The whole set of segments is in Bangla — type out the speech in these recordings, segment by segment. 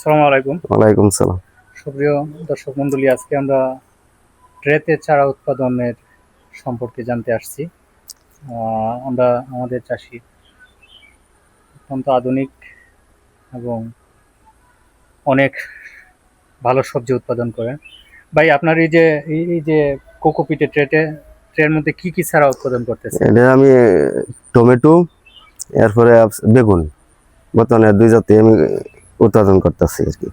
আসসালামু আলাইকুম। ওয়ালাইকুম সালাম সুপ্রিয় দর্শক মণ্ডলী আজকে আমরা ট্রেতে চারা উৎপাদনের সম্পর্কে জানতে আসছি। আমরা আমাদের চাষি অত্যন্ত আধুনিক এবং অনেক ভালো সবজি উৎপাদন করেন। ভাই আপনার এই যে এই যে কোকোপিটে ট্রেতে ট্রের মধ্যে কি কি চারা উৎপাদন করতেছে এটা আমি টমেটো এরপরে বেগুন। বর্তমানে দুই জাতি আমি উৎপাদন করতেছি আর কি।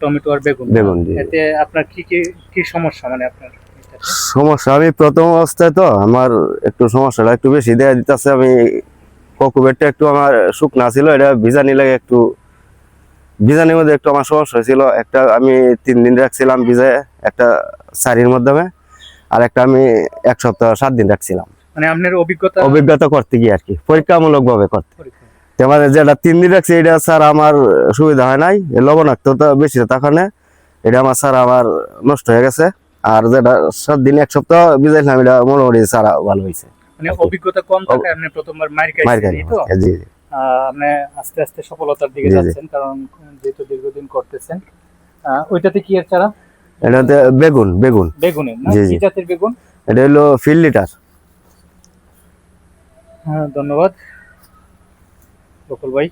টমেটো আর বেগুন বেগুন এতে আপনার কি কি কি সমস্যা মানে আপনার? সমস্যা আমি প্রথম অবস্থায় তো আমার একটু সমস্যাটা একটু বেশি দেয়া দিতেছে। আমি কোকোবেটটা একটু আমার শুকনা ছিল এটা ভিজানি লাগে একটু ভিজানির মধ্যে একটু আমার সমস্যা হয়েছিল। একটা আমি তিন দিন রাখছিলাম ভিজায় একটা সারির মাধ্যমে আর একটা আমি এক সপ্তাহ সাত দিন রাখছিলাম। মানে আপনার অভিজ্ঞতা অভিজ্ঞতা করতে গিয়ে আর কি পরীক্ষামূলক ভাবে করতে। পরীক্ষা। যেটা তিন দিন রাখছি এটা স্যার আমার সুবিধা হয় নাই লবণাক্ততা বেশি তাকানে এটা আমার স্যার আমার নষ্ট হয়ে গেছে। আর যেটা সাত দিন এক সপ্তাহ বিজাইলাম এটা মোটামুটি স্যার ভালো হয়েছে। মানে অভিজ্ঞতা কম থাকে আপনি প্রথমবার মার মার খাইছেন তো? জি জি। আপনি আস্তে আস্তে সফলতার দিকে জি, জি। যাচ্ছেন কারণ যেহেতু দীর্ঘদিন করতেছেন ওইটাতে কি এর চারা? এটাতে বেগুন বেগুন। বেগুনের না? কি জাতের বেগুন? এটা হলো ফিল লিটার। হ্যাঁ ধন্যবাদ। বকুল ভাই।